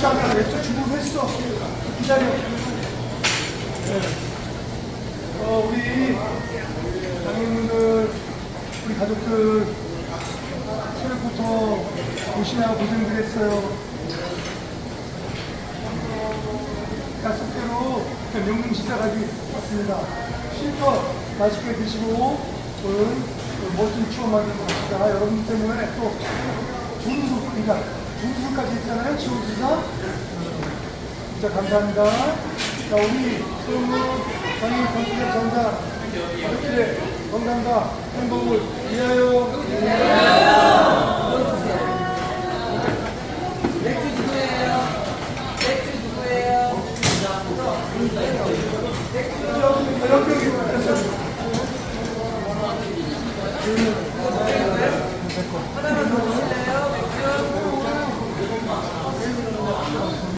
잠깐 왼쪽 주문했어. 기다려. 네. 어, 우리 장애인분들, 우리 가족들, 새벽부터 오시느라 고생들 했어요. 약속대로 명문 식사까지 왔습니다. 실컷 맛있게 드시고 오늘 멋진 추억 만들고 갑시다. 여러분 때문에 또 준수, 그러니까 공부까지 있잖아요. 지원지사. 자, 감사합니다. 자, 우리 그러면 저희 건축의 정장, 가족들의 건강과 행복을 위하여 위하여 맥주 누구예요?